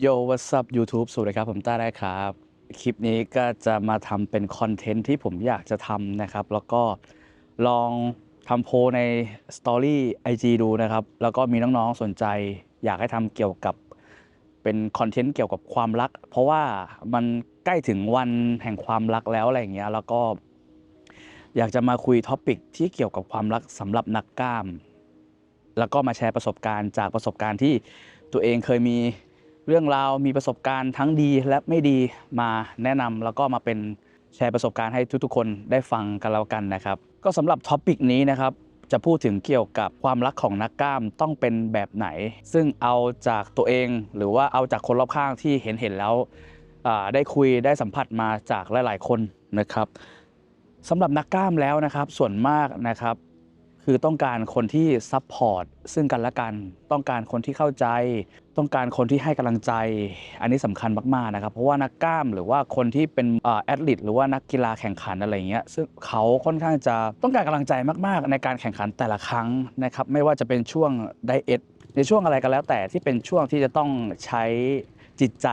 โยวัส u ั YouTube สวัสดีครับ ผมต้าได้ครับ คลิปนี้ก็จะมาทำเป็นคอนเทนต์ที่ผมอยากจะทำนะครับ แล้วก็ลองทำโพใน Story IG ดูนะครับ แล้วก็มีน้องๆสนใจ อยากให้ทำเกี่ยวกับเป็นคอนเทนต์เกี่ยวกับความรัก เพราะว่ามันใกล้ถึงวันแห่งความรักแล้วอะไรอย่างเงี้ย แล้วก็ อยากจะมาคุยท็อปิกที่เกี่ยวกับความรักสำหรับนักกล้าม แล้วก็มาแชร์ประสบการณ์จากประสบการณ์ที่ตัวเองเคยมี เรื่องราวมีประสบการณ์ทั้งดีและไม่ดีมาแนะนำแล้วก็มาเป็นแชร์ประสบการณ์ให้ทุกๆ คนได้ฟังกันแล้วกันนะครับ ก็สำหรับท็อปิกนี้นะครับจะพูดถึงเกี่ยวกับความรักของนักกล้ามต้องเป็นแบบไหน ซึ่งเอาจากตัวเองหรือว่าเอาจากคนรอบข้างที่เห็นเห็นแล้วได้คุยได้สัมผัสมาจากหลาย ๆ คนนะครับสำหรับนักกล้ามแล้วนะครับ ส่วนมากนะครับ คือต้องการคนที่ซัพพอร์ตซึ่งกันและกัน ต้องการคนที่เข้าใจ ต้องการคนที่ให้กำลังใจ อันนี้สำคัญมากๆนะครับ เพราะว่านักกล้ามหรือว่าคนที่เป็นแอดลิทหรือว่านักกีฬาแข่งขันอะไรเงี้ย ซึ่งเขาค่อนข้างจะต้องการกำลังใจมากๆ ในการแข่งขันแต่ละครั้งนะครับ ไม่ว่าจะเป็นช่วงไดเอทในช่วงอะไรก็แล้วแต่ที่เป็นช่วงที่จะต้องใช้ จิตใจ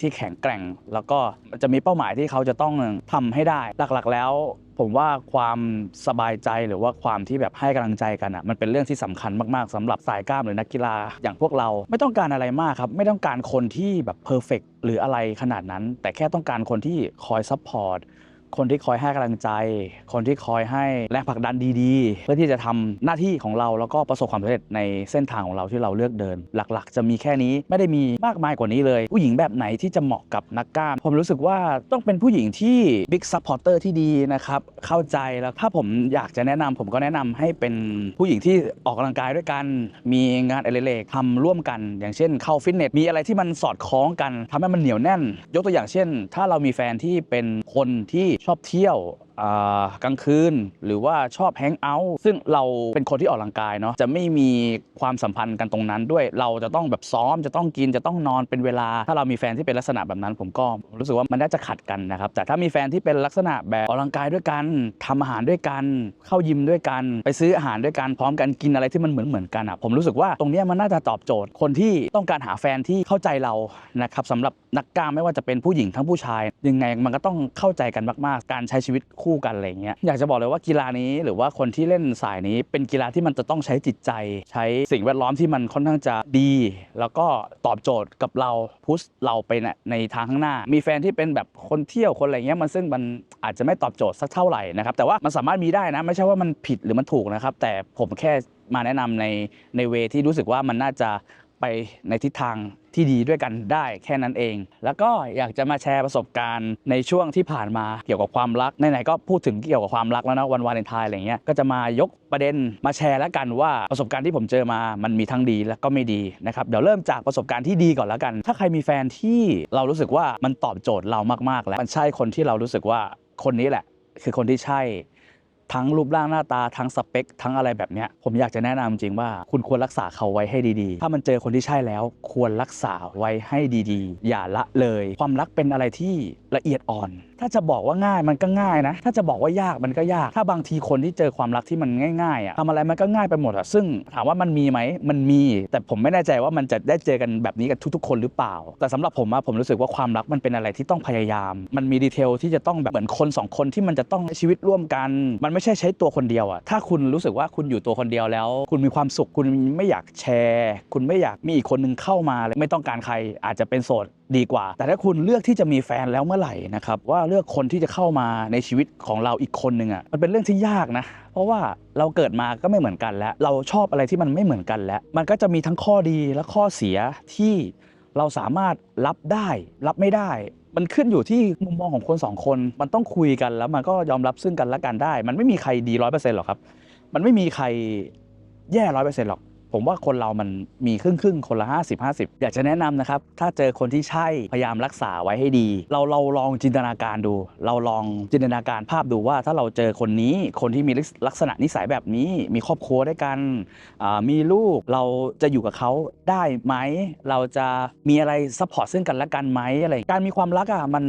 ที่แข็งแกร่ง แล้วก็จะมีเป้าหมายที่เขาจะต้องทำให้ได้ หลักๆ แล้ว ผมว่าความสบายใจหรือว่าความที่แบบให้กำลังใจกันอะมันเป็นเรื่องที่สำคัญมากๆสำหรับสายกล้ามหรือนักกีฬาอย่างพวกเราไม่ต้องการอะไรมากครับ ไม่ต้องการคนที่แบบเพอร์เฟกหรืออะไรขนาดนั้น แต่แค่ต้องการคนที่คอยซัพพอร์ต คนที่คอยให้กำลังใจ คนที่คอยให้แรงผลักดันดีๆ เพื่อที่จะทำหน้าที่ของเราแล้วก็ประสบความสำเร็จในเส้นทางของเราที่เราเลือกเดิน หลักๆ จะมีแค่นี้ไม่ได้มีมากมายกว่านี้เลย ผู้หญิงแบบไหนที่จะเหมาะกับนักกล้าม ผมรู้สึกว่าต้องเป็นผู้หญิงที่บิ๊กซัพพอร์เตอร์ที่ดีนะครับเข้าใจแล้วถ้าผมอยากจะแนะนำผมก็แนะนำให้เป็นผู้หญิงที่ออกกำลังกายด้วยกัน มีงานอดิเรกทำร่วมกัน อย่างเช่น เข้าฟิตเนสมีอะไรที่มันสอดคล้องกันทำให้มันเหนียวแน่น ยกตัวอย่างเช่น ถ้าเรามีแฟนที่เป็นคนที่ชอบเที่ยว กลางคืนหรือว่าชอบแฮงเอาท์ซึ่งเราเป็นคนที่ออกกำลังกายเนาะจะไม่มีความสัมพันธ์กันตรงนั้นด้วยเราจะต้องแบบซ้อมจะต้องกินจะต้องนอนเป็นเวลา ถ้าเรามีแฟนที่เป็นลักษณะแบบนั้น ผมก็รู้สึกว่ามันน่าจะขัดกันนะครับแต่ถ้ามีแฟนที่เป็นลักษณะแบบออกกำลังกายด้วยกันทำอาหารด้วยกัน เข้ายิมด้วยกัน ไปซื้ออาหารด้วยกันพร้อมกันกินอะไรที่มันเหมือนเหมือนกันอะผมรู้สึกว่าตรงนี้มันน่าจะตอบโจทย์คนที่ต้องการหาแฟนที่เข้าใจเรานะครับสำหรับนักกล้ามไม่ว่าจะเป็นผู้หญิงทั้งผู้ชาย ยังไงมันก็ต้องเข้าใจกันมากๆ การใช้ชีวิตคกันอะไรอย่างเงี้ยอยากจะบอกเลยว่ากีฬานี้หรือว่าคนที่เล่นสายนี้ เป็นกีฬาที่มันจะต้องใช้จิตใจ ใช้สิ่งแวดล้อมที่มันค่อนข้างจะดี แล้วก็ตอบโจทย์กับเราพุชเราไปในในทางข้างหน้า มีแฟนที่เป็นแบบคนเที่ยวคนอะไรเงี้ยมันซึ่งมันอาจจะไม่ตอบโจทย์สักเท่าไหร่นะครับแต่ว่ามันสามารถมีได้นะไม่ใช่ว่ามันผิดหรือมันถูกนะครับแต่ผมแค่มาแนะนำในในเวที่รู้สึกว่ามันน่าจะไปในทิศทาง ที่ดีด้วยกันได้แค่นั้นเอง แล้วก็อยากจะมาแชร์ประสบการณ์ในช่วงที่ผ่านมาเกี่ยวกับความรักไหนๆก็พูดถึงเกี่ยวกับความรักแล้วนะวันวาเลนไทน์อะไรเงี้ยก็จะมายกประเด็นมาแชร์แล้วกันว่าประสบการณ์ที่ผมเจอมามันมีทั้งดีและก็ไม่ดีนะครับเดี๋ยวเริ่มจากประสบการณ์ที่ดีก่อนแล้วกัน ถ้าใครมีแฟนที่เรารู้สึกว่ามันตอบโจทย์เรามากๆ แล้วมันใช่คนที่เรารู้สึกว่าคนนี้แหละ คือคนที่ใช่ ทั้งรูปร่างหน้าตาทั้งสเปค ทั้งอะไรแบบเนี้ยผมอยากจะแนะนำจริงว่า คุณควรรักษาเขาไว้ให้ดีๆ ถ้ามันเจอคนที่ใช่แล้ว ควรรักษาไว้ให้ดีๆ อย่าละเลย ความรักเป็นอะไรที่ละเอียดอ่อนถ้าจะบอกว่าง่ายมันก็ง่ายนะ ถ้าจะบอกว่ายากมันก็ยาก ถ้าบางทีคนที่เจอความรักที่มันง่ายๆอะทำอะไรมันก็ง่ายไปหมดอะซึ่งถามว่ามันมีไหมมันมี แต่ผมไม่แน่ใจว่ามันจะได้เจอกันแบบนี้กับทุกๆ คนหรือเปล่า แต่สำหรับผมอะผมรู้สึกว่าความรักมันเป็นอะไรที่ต้องพยายาม มันมีดีเทลที่จะต้องแบบเหมือนคนสองคนที่มันจะต้องใช้ชีวิตร่วมกัน มันไม่ใช่ใช้ตัวคนเดียวอะถ้าคุณรู้สึกว่าคุณอยู่ตัวคนเดียวแล้ว คุณมีความสุขคุณไม่อยากแชร์ คุณไม่อยากมีอีกคนนึงเข้ามาเลยไม่ต้องการใครอาจจะเป็นโสด ดีกว่า แต่ถ้าคุณเลือกที่จะมีแฟนแล้วเมื่อไหร่นะครับว่าเลือกคนที่จะเข้ามาในชีวิตของเราอีกคนหนึ่งอะมันเป็นเรื่องที่ยากนะ เพราะว่าเราเกิดมาก็ไม่เหมือนกันแล้ว เราชอบอะไรที่มันไม่เหมือนกันแล้ว มันก็จะมีทั้งข้อดีและข้อเสียที่เราสามารถรับได้รับไม่ได้มันขึ้นอยู่ที่มุมมองของคนสองคน มันต้องคุยกันแล้วมันก็ยอมรับซึ่งกันและกันได้ มันไม่มีใครดีร้อยเปอร์เซ็นต์หรอกครับ มันไม่มีใครแย่ร้อยเปอร์เซ็นต์หรอก ผมว่าคนเรามันมีครึ่งครึ่งคนละ 50 50 อยากจะแนะนำนะครับ ถ้าเจอคนที่ใช่พยายามรักษาไว้ให้ดี เราเราลองจินตนาการดู เราลองจินตนาการภาพดูว่าถ้าเราเจอคนนี้คนที่มีลักษณะนิสัยแบบนี้ มีครอบครัวด้วยกันมีลูกเราจะอยู่กับเขาได้ไหม เราจะมีอะไรซัพพอร์ตซึ่งกันและกันไหมอะไรการมีความรักอะมัน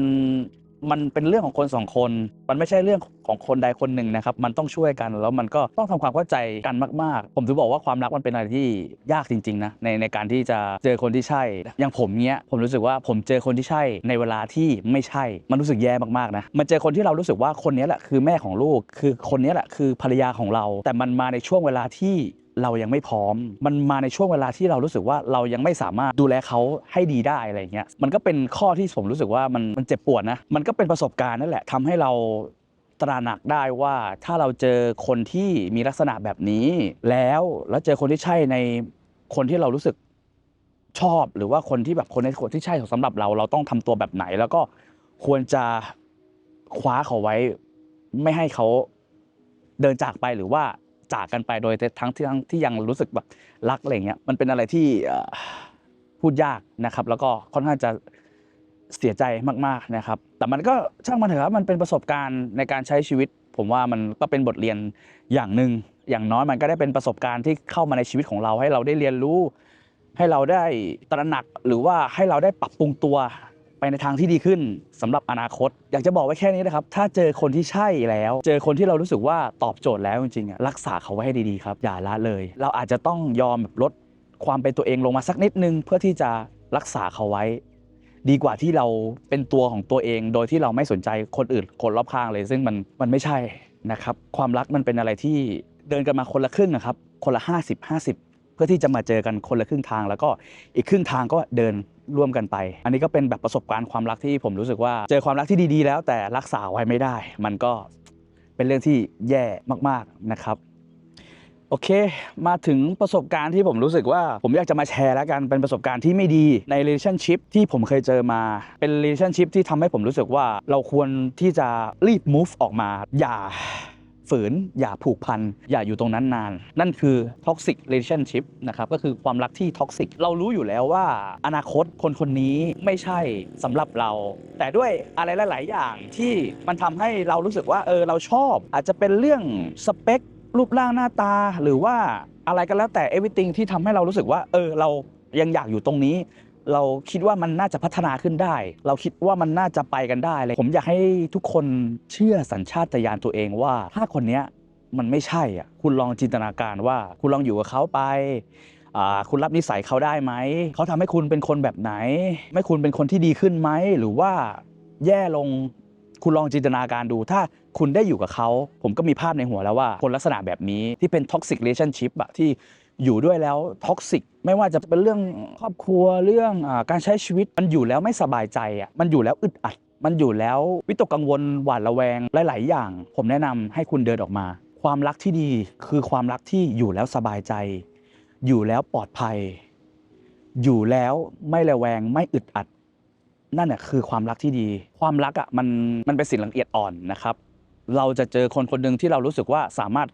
มันเป็นเรื่องของคนสองคน มันไม่ใช่เรื่อง ของคนใดคนหนึ่งนะครับมันต้องช่วยกันแล้วมันก็ต้องทำความเข้าใจกันมาก ๆ ผมถึงบอกว่าความรักมันเป็นอะไรที่ยากจริงๆนะในในการที่จะเจอคนที่ใช่ อย่างผมเนี้ยผมรู้สึกว่าผมเจอคนที่ใช่ในเวลาที่ไม่ใช่ มันรู้สึกแย่มากๆนะมันเจอคนที่เรารู้สึกว่าคนนี้แหละคือแม่ของลูก คือคนนี้แหละคือภรรยาของเรา แต่มันมาในช่วงเวลาที่เรายังไม่พร้อม มันมาในช่วงเวลาที่เรารู้สึกว่าเรายังไม่สามารถดูแลเขาให้ดีได้อะไรเงี้ย มันก็เป็นข้อที่ผมรู้สึกว่ามันมันเจ็บปวดนะ มันก็เป็นประสบการณ์นั่นแหละทำให้เรา ตระหนักได้ว่าถ้าเราเจอคนที่มีลักษณะแบบนี้ แล้วแล้วเจอคนที่ใช่ในคนที่เรารู้สึกชอบ หรือว่าคนที่แบบคนในคนที่ใช่สำหรับเราเราต้องทำตัวแบบไหน แล้วก็ควรจะคว้าเขาไว้ ไม่ให้เขาเดินจากไปหรือว่าจากกันไปโดยทั้งที่ทั้งที่ยังรู้สึกแบบรักอะไรเงี้ยมันเป็นอะไรที่พูดยากนะครับ แล้วก็ค่อนข้างจะ เสียใจมากๆนะครับ แต่มันก็ช่างมันเถอะครับมันเป็นประสบการณ์ในการใช้ชีวิต ผมว่ามันก็เป็นบทเรียนอย่างหนึ่งอย่างน้อยมันก็ได้เป็นประสบการณ์ที่เข้ามาในชีวิตของเราให้เราได้เรียนรู้ ให้เราได้ตระหนักหรือว่าให้เราได้ปรับปรุงตัวไปในทางที่ดีขึ้นสำหรับอนาคต อยากจะบอกไว้แค่นี้นะครับ ถ้าเจอคนที่ใช่แล้ว เจอคนที่เรารู้สึกว่าตอบโจทย์แล้วจริงๆรักษาเขาไว้ให้ดีๆครับ อย่าละเลย เราอาจจะต้องยอมแบบลดความเป็นตัวเองลงมาสักนิดนึง เพื่อที่จะรักษาเขาไว้ ดีกว่าที่เราเป็นตัวของตัวเอง โดยที่เราไม่สนใจคนอื่นคนรอบข้างเลย ซึ่งมันมันไม่ใช่นะครับ ความรักมันเป็นอะไรที่เดินกันมาคนละครึ่งนะครับ คนละ 50 50 เพื่อที่จะมาเจอกันคนละครึ่งทาง แล้วก็อีกครึ่งทางก็เดินร่วมกันไป อันนี้ก็เป็นแบบประสบการณ์ความรักที่ผมรู้สึกว่า เจอความรักที่ดีๆ แล้วแต่รักษาไว้ไม่ได้ มันก็เป็นเรื่องที่แย่มากๆนะครับ โอเค มาถึงประสบการณ์ที่ผมรู้สึกว่า ผมอยากจะมาแชร์แล้วกัน เป็นประสบการณ์ที่ไม่ดีใน relationship ที่ผมเคยเจอมา เป็น relationship ที่ทำให้ผมรู้สึกว่าเราควรที่จะรีบ move ออกมา อย่าฝืน อย่าผูกพัน อย่าอยู่ตรงนั้นนาน นั่นคือ toxic relationship นะครับ ก็คือความรักที่ toxic เรารู้อยู่แล้วว่า อนาคตคนคนนี้ไม่ใช่สำหรับเรา แต่ด้วยอะไรหลาย ๆ อย่างที่มันทำให้เรารู้สึกว่า เออ เราชอบ อาจจะเป็นเรื่องสเปค รูปร่างหน้าตาหรือว่าอะไรก็แล้วแต่ everything ที่ทำให้เรารู้สึกว่า เออ เรายังอยากอยู่ตรงนี้ เราคิดว่ามันน่าจะพัฒนาขึ้นได้ เราคิดว่ามันน่าจะไปกันได้เลยผมอยากให้ทุกคนเชื่อสัญชาตญาณตัวเองว่าถ้าคนเนี้ยมันไม่ใช่อะคุณลองจินตนาการว่า คุณลองอยู่กับเขาไปคุณรับนิสัยเขาได้ไหม เขาทำให้คุณเป็นคนแบบไหน ไม่คุณเป็นคนที่ดีขึ้นไหม หรือว่าแย่ลง คุณลองจินตนาการดู ถ้า คุณได้อยู่กับเขา ผมก็มีภาพในหัวแล้วว่า คนลักษณะแบบนี้ที่เป็น toxic relationship อะที่อยู่ด้วยแล้ว toxic ไม่ว่าจะเป็นเรื่องครอบครัวเรื่องอการใช้ชีวิตมันอยู่แล้วไม่สบายใจอะมันอยู่แล้วอึดอัด มันอยู่แล้ววิตกกังวลหวาดระแวงหลาย ๆ อย่าง ผมแนะนำให้คุณเดินออกมา ความรักที่ดีคือความรักที่อยู่แล้วสบายใจ อยู่แล้วปลอดภัย อยู่แล้วไม่ระแวงไม่อึดอัด นั่นแหละคือความรักที่ดี ความรักอะมันมันเป็นสิ่งละเอียดอ่อนนะครับ เราจะเจอคนคนหนึ่งที่เรารู้สึกว่าสามารถ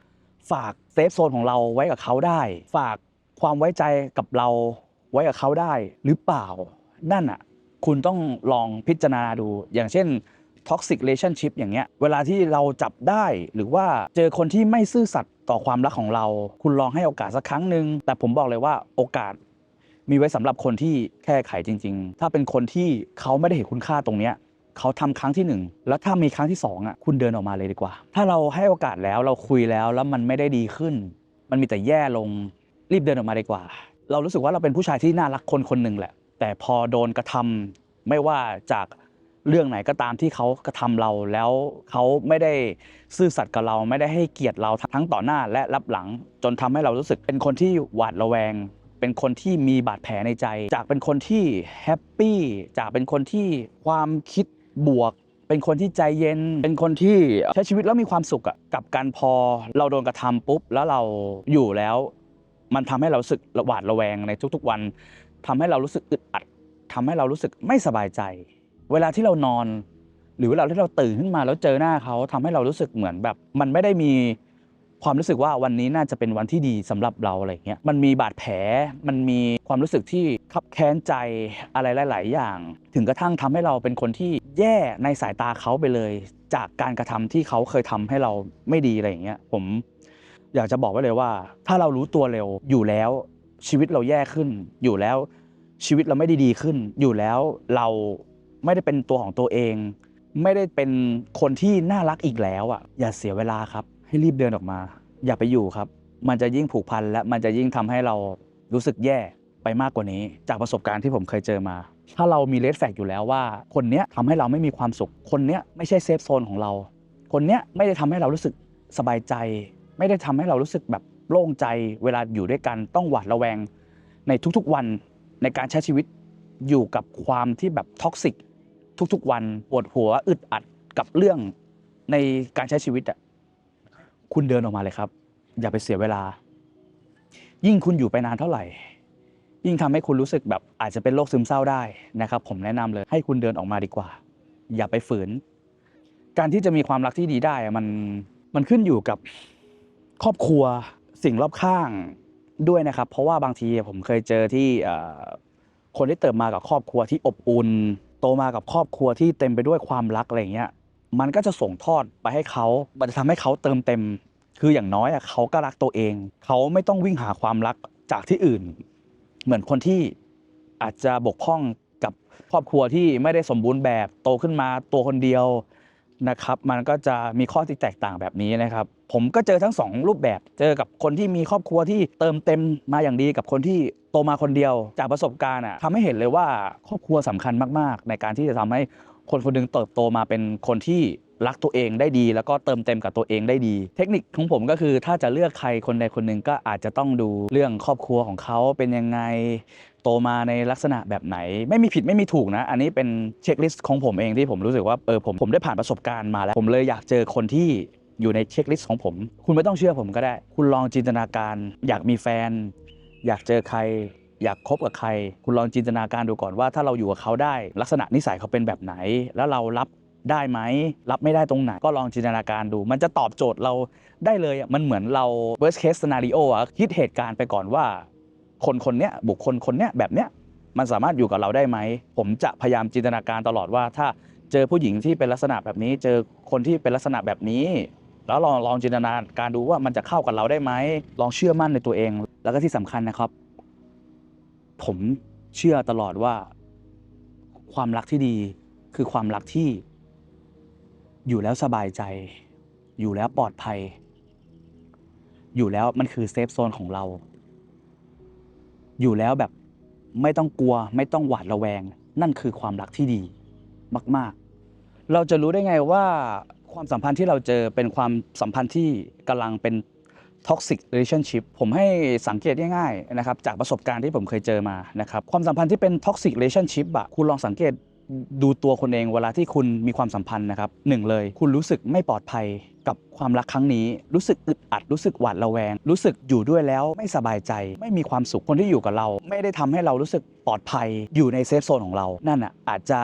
ฝากเซฟโซนของเราไว้กับเขาได้ ฝากความไว้ใจกับเราไว้กับเขาได้หรือเปล่า นั่นอะคุณต้องลองพิจารณาดูอย่างเช่น toxic relationship อย่างเงี้ยเวลาที่เราจับได้หรือว่าเจอคนที่ไม่ซื่อสัตย์ต่อความรักของเรา คุณลองให้โอกาสสักครั้งหนึ่งแต่ผมบอกเลยว่าโอกาส มีไว้สำหรับคนที่แค่ไขจริง ๆ ถ้าเป็นคนที่เขาไม่ได้เห็นคุณค่าตรงเนี้ย เขาทำครั้งที่หนึ่งแล้วถ้ามีครั้งที่สองอะคุณเดินออกมาเลยดีกว่า ถ้าเราให้โอกาสแล้วเราคุยแล้วแล้วมันไม่ได้ดีขึ้น มันมีแต่แย่ลงรีบเดินออกมาดีกว่า เรารู้สึกว่าเราเป็นผู้ชายที่น่ารักคนคนหนึ่งแหละ แต่พอโดนกระทำไม่ว่าจากเรื่องไหนก็ตามที่เขากระทำเราแล้วเขาไม่ได้ซื่อสัตย์กับเราไม่ได้ให้เกียรติเราทั้งต่อหน้าและรับหลัง จนทำให้เรารู้สึกเป็นคนที่หวาดระแวง เป็นคนที่มีบาดแผลในใจ จากเป็นคนที่แฮปปี้จากเป็นคนที่ความคิด บวก เป็นคนที่ใจเย็น เป็นคนที่ใช้ชีวิตแล้วมีความสุขอะกับการพอเราโดนกระทำปุ๊บ แล้วเราอยู่แล้ว มันทำให้เราสึกระหวาดระแวงในทุก ๆ วันทำให้เรารู้สึกอึดอัดทำให้เรารู้สึกไม่สบายใจ เวลาที่เรานอน หรือเวลาที่เราตื่นขึ้นมาแล้วเจอหน้าเขาทำให้เรารู้สึกเหมือนแบบ มันไม่ได้มี ความรู้สึกว่าวันนี้น่าจะเป็นวันที่ดีสำหรับเราอะไรเงี้ยมันมีบาดแผลมันมีความรู้สึกที่คับแค้นใจอะไรหลาย ๆ อย่าง ถึงกระทั่งทำให้เราเป็นคนที่แย่ในสายตาเขาไปเลย จากการกระทำที่เขาเคยทำให้เราไม่ดีอะไรอย่างเงี้ยผมอยากจะบอกไว้เลยว่า ถ้าเรารู้ตัวเร็วอยู่แล้วชีวิตเราแย่ขึ้น อยู่แล้วชีวิตเราไม่ได้ดีขึ้น อยู่แล้วเราไม่ได้เป็นตัวของตัวเอง ไม่ได้เป็นคนที่น่ารักอีกแล้วอะอย่าเสียเวลาครับ ให้รีบเดินออกมา อย่าไปอยู่ครับ มันจะยิ่งผูกพันและมันจะยิ่งทำให้เรารู้สึกแย่ไปมากกว่านี้ จากประสบการณ์ที่ผมเคยเจอมา ถ้าเรามีเลดแฟกอยู่แล้วว่า คนเนี้ยทำให้เราไม่มีความสุข คนเนี้ยไม่ใช่เซฟโซนของเรา คนเนี้ยไม่ได้ทำให้เรารู้สึกสบายใจ ไม่ได้ทำให้เรารู้สึกแบบโล่งใจเวลาอยู่ด้วยกันต้องหวาดระแวง ในทุกๆวันในการใช้ชีวิตอยู่กับความที่แบบท็อกซิกทุกๆวันปวดหัวอึดอัดกับเรื่องในการใช้ชีวิตอะ คุณเดินออกมาเลยครับ อย่าไปเสียเวลา ยิ่งคุณอยู่ไปนานเท่าไหร่ ยิ่งทำให้คุณรู้สึกแบบอาจจะเป็นโรคซึมเศร้าได้นะครับ ผมแนะนำเลยให้คุณเดินออกมาดีกว่า อย่าไปฝืน การที่จะมีความรักที่ดีได้มันมันขึ้นอยู่กับครอบครัวสิ่งรอบข้างด้วยนะครับ เพราะว่าบางทีผมเคยเจอที่คนที่เติบมากับครอบครัวที่อบอุ่นโตมากับครอบครัวที่เต็มไปด้วยความรักอะไรเงี้ย มันก็จะส่งทอดไปให้เขา มันจะทำให้เขาเติมเต็ม คืออย่างน้อยอะเขาก็รักตัวเอง เขาไม่ต้องวิ่งหาความรักจากที่อื่น เหมือนคนที่อาจจะบกพร่องกับครอบครัวที่ไม่ได้สมบูรณ์แบบโตขึ้นมาตัวคนเดียวนะครับ มันก็จะมีข้อที่แตกต่างแบบนี้นะครับ ผมก็เจอทั้งสองรูปแบบ เจอกับคนที่มีครอบครัวที่เติมเต็มมาอย่างดีกับคนที่โตมาคนเดียว จากประสบการณ์อะทำให้เห็นเลยว่าครอบครัวสำคัญมาก ๆ ในการที่จะทำให้ คนคนหนึงเติบโตมาเป็นคนที่รักตัวเองได้ดี แล้วก็เติมเต็มกับตัวเองได้ดี เทคนิคของผมก็คือถ้าจะเลือกใครคนใดคนหนึ่งก็อาจจะต้องดูเรื่องครอบครัวของเขาเป็นยังไงโตมาในลักษณะแบบไหน ไม่มีผิดไม่มีถูกนะ อันนี้เป็นเช็คลิสต์ของผมเองที่ผมรู้สึกว่าเออผมผมได้ผ่านประสบการณ์มาแล้ว ผมเลยอยากเจอคนที่อยู่ในเช็คลิสต์ของผม คุณไม่ต้องเชื่อผมก็ได้ คุณลองจินตนาการ อยากมีแฟน อยากเจอใคร อยากคบกับใคร คุณลองจินตนาการดูก่อนว่าถ้าเราอยู่กับเขาได้ ลักษณะนิสัยเขาเป็นแบบไหน แล้วเรารับได้ไหมรับไม่ได้ตรงไหน ก็ลองจินตนาการดู มันจะตอบโจทย์เราได้เลยอะมันเหมือนเรา worst case scenario อะคิดเหตุการณ์ไปก่อนว่า คนคนเนี้ยบุคคลคนเนี้ยแบบเนี้ยมันสามารถอยู่กับเราได้ไหม ผมจะพยายามจินตนาการตลอดว่า ถ้าเจอผู้หญิงที่เป็นลักษณะแบบนี้ เจอคนที่เป็นลักษณะแบบนี้ แล้วลองลองจินตนาการดูว่ามันจะเข้ากับเราได้ไหมลองเชื่อมั่นในตัวเอง แล้วก็ที่สำคัญนะครับ ผมเชื่อตลอดว่า ความรักที่ดีคือความรักที่ อยู่แล้วสบายใจ อยู่แล้วปลอดภัย อยู่แล้วมันคือเซฟโซนของเรา อยู่แล้วแบบไม่ต้องกลัว ไม่ต้องหวาดระแวง นั่นคือความรักที่ดีมาก ๆ เราจะรู้ได้ไงว่าความสัมพันธ์ที่เราเจอเป็นความสัมพันธ์ที่กำลังเป็น toxic relationship ผมให้สังเกตง่ายๆนะครับจากประสบการณ์ที่ผมเคยเจอมานะครับความสัมพันธ์ที่เป็น toxic relationship อะคุณลองสังเกตดูตัวคนเองเวลาที่คุณมีความสัมพันธ์นะครับหนึ่งเลย คุณรู้สึกไม่ปลอดภัยกับความรักครั้งนี้ รู้สึกอึดอัด รู้สึกหวาดระแวง รู้สึกอยู่ด้วยแล้วไม่สบายใจ ไม่มีความสุขคนที่อยู่กับเรา ไม่ได้ทำให้เรารู้สึกปลอดภัยอยู่ในเซฟโซนของเรา นั่นอะอาจจะ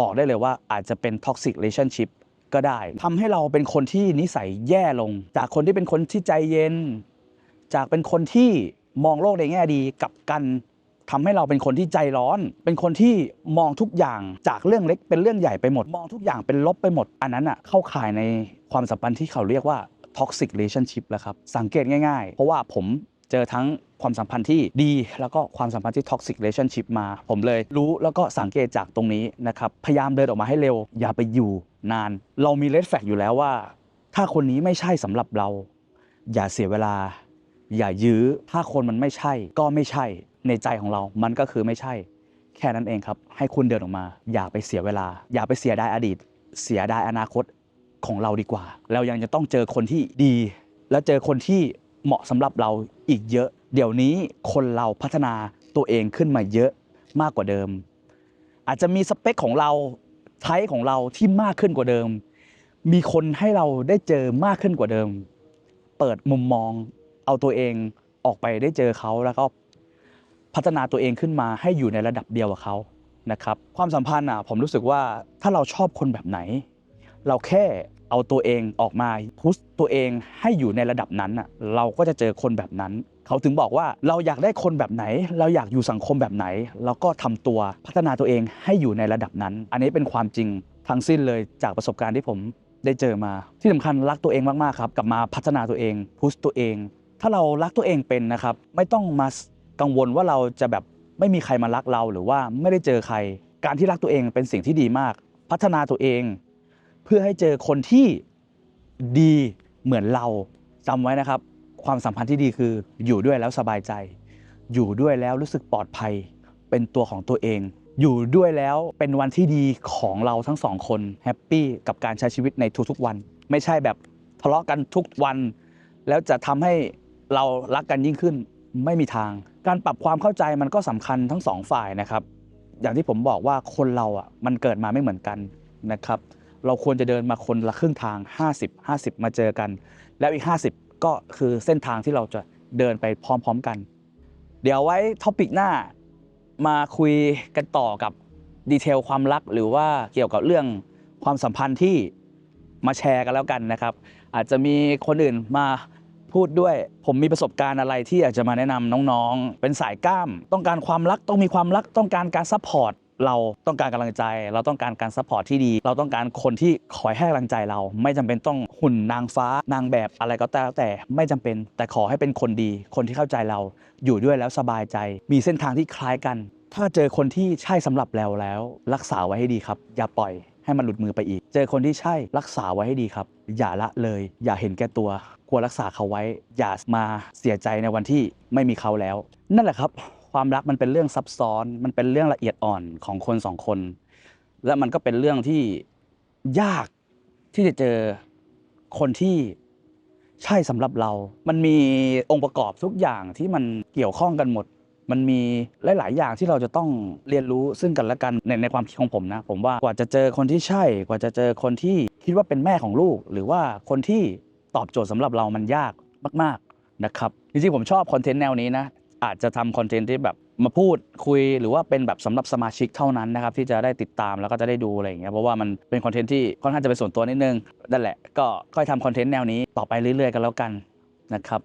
บอกได้เลยว่าอาจจะเป็น toxic relationship ก็ ได้ทำให้เราเป็นคนที่นิสัยแย่ลง จากคนที่เป็นคนที่ใจเย็น จากเป็นคนที่มองโลกในแง่ดีกับกันทำให้เราเป็นคนที่ใจร้อน เป็นคนที่มองทุกอย่างจากเรื่องเล็กเป็นเรื่องใหญ่ไปหมด มองทุกอย่างเป็นลบไปหมด อันนั้นอะเข้าข่ายในความสัมพันธ์ที่เขาเรียกว่า toxic relationship แล้วครับ สังเกตง่ายๆ เพราะว่าผมเจอทั้งความสัมพันธ์ที่ดี แล้วก็ความสัมพันธ์ที่ toxic relationship มา ผมเลยรู้แล้วก็สังเกตจากตรงนี้นะครับ พยายามเดินออกมาให้เร็ว อย่าไปอยู่ นาน เรามี red flag อยู่แล้วว่า ถ้าคนนี้ไม่ใช่สำหรับเรา อย่าเสียเวลา อย่ายื้อถ้าคนมันไม่ใช่ ก็ไม่ใช่ในใจของเรา มันก็คือไม่ใช่ แค่นั้นเองครับ ให้คุณเดินออกมา อย่าไปเสียเวลา อย่าไปเสียดายอดีต เสียดายอนาคตของเราดีกว่า เรายังจะต้องเจอคนที่ดี แล้วเจอคนที่เหมาะสำหรับเราอีกเยอะ เดี๋ยวนี้คนเราพัฒนาตัวเองขึ้นมาเยอะมากกว่าเดิม อาจจะมีสเปคของเรา ไทป์ของเราที่มากขึ้นกว่าเดิม มีคนให้เราได้เจอมากขึ้นกว่าเดิม เปิดมุมมอง เอาตัวเองออกไปได้เจอเขาแล้วก็พัฒนาตัวเองขึ้นมาให้อยู่ในระดับเดียวกับเขานะครับ ความสัมพันธ์อะผมรู้สึกว่าถ้าเราชอบคนแบบไหน เราแค่เอาตัวเองออกมาพุชตัวเองให้อยู่ในระดับนั้นอะเราก็จะเจอคนแบบนั้น เขาถึงบอกว่าเราอยากได้คนแบบไหน เราอยากอยู่สังคมแบบไหน เราก็ทำตัวพัฒนาตัวเองให้อยู่ในระดับนั้น อันนี้เป็นความจริงทั้งสิ้นเลยจากประสบการณ์ที่ผมได้เจอมา ที่สำคัญรักตัวเองมากๆครับกลับมาพัฒนาตัวเองพุชตัวเอง ถ้าเรารักตัวเองเป็นนะครับ ไม่ต้องมากังวลว่าเราจะแบบไม่มีใครมารักเราหรือว่าไม่ได้เจอใคร การที่รักตัวเองเป็นสิ่งที่ดีมาก พัฒนาตัวเอง เพื่อให้เจอคนที่ดีเหมือนเราจำไว้นะครับ ความสัมพันธ์ที่ดีคืออยู่ด้วยแล้วสบายใจ อยู่ด้วยแล้วรู้สึกปลอดภัย เป็นตัวของตัวเอง อยู่ด้วยแล้วเป็นวันที่ดีของเราทั้งสองคนแฮปปี้กับการใช้ชีวิตในทุกๆวัน ไม่ใช่แบบทะเลาะกันทุกวัน แล้วจะทำให้เรารักกันยิ่งขึ้นไม่มีทาง การปรับความเข้าใจมันก็สำคัญทั้งสองฝ่ายนะครับ อย่างที่ผมบอกว่าคนเราอะมันเกิดมาไม่เหมือนกันนะครับ เราควรจะเดินมาคนละครึ่งทาง 50 50 มาเจอกัน แล้วอีก 50 ก็คือเส้นทางที่เราจะเดินไปพร้อม ๆกัน เดี๋ยวไว้ท็อปิกหน้ามาคุยกันต่อกับดีเทลความรักหรือว่าเกี่ยวกับเรื่องความสัมพันธ์ที่มาแชร์กันแล้วกันนะครับ อาจจะมีคนอื่นมาพูดด้วย ผมมีประสบการณ์อะไรที่อยากจะมาแนะนำน้องๆ เป็นสายกล้าม ต้องการความรักต้องมีความรักต้องการการซัพพอร์ต เราต้องการกำลังใจ เราต้องการการซัพพอร์ตที่ดี เราต้องการคนที่คอยให้กำลังใจเรา ไม่จำเป็นต้องหุ่นนางฟ้านางแบบอะไรก็แล้วแต่ไม่จำเป็น แต่ขอให้เป็นคนดี คนที่เข้าใจเราอยู่ด้วยแล้วสบายใจ มีเส้นทางที่คล้ายกัน ถ้าเจอคนที่ใช่สำหรับเราแล้ว รักษาไว้ให้ดีครับ อย่าปล่อยให้มันหลุดมือไปอีก เจอคนที่ใช่รักษาไว้ให้ดีครับ อย่าละเลย อย่าเห็นแก่ตัว ควรรักษาเขาไว้ อย่ามาเสียใจในวันที่ไม่มีเขาแล้ว นั่นแหละครับ ความรักมันเป็นเรื่องซับซ้อน มันเป็นเรื่องละเอียดอ่อนของคนสองคน และมันก็เป็นเรื่องที่ยากที่จะเจอคนที่ใช่สำหรับเรา มันมีองค์ประกอบทุกอย่างที่มันเกี่ยวข้องกันหมด มันมีหลาย ๆ อย่างที่เราจะต้องเรียนรู้ซึ่งกันและกันในในความคิดของผมนะ ผมว่ากว่าจะเจอคนที่ใช่ กว่าจะเจอคนที่คิดว่าเป็นแม่ของลูก หรือว่าคนที่ตอบโจทย์สำหรับเรามันยากมาก ๆ นะครับ จริง ๆ ผมชอบคอนเทนต์แนวนี้นะ อาจจะทำคอนเทนต์ที่แบบมาพูดคุยหรือว่าเป็นแบบสำหรับสมาชิกเท่านั้นนะครับที่จะได้ติดตามแล้วก็จะได้ดูอะไรอย่างเงี้ยเพราะว่ามันเป็นคอนเทนต์ที่ค่อนข้างจะเป็นส่วนตัวนิดนึงนั่นแหละก็ค่อยทำคอนเทนต์แนวนี้ต่อไปเรื่อยๆ กันแล้วกันนะครับ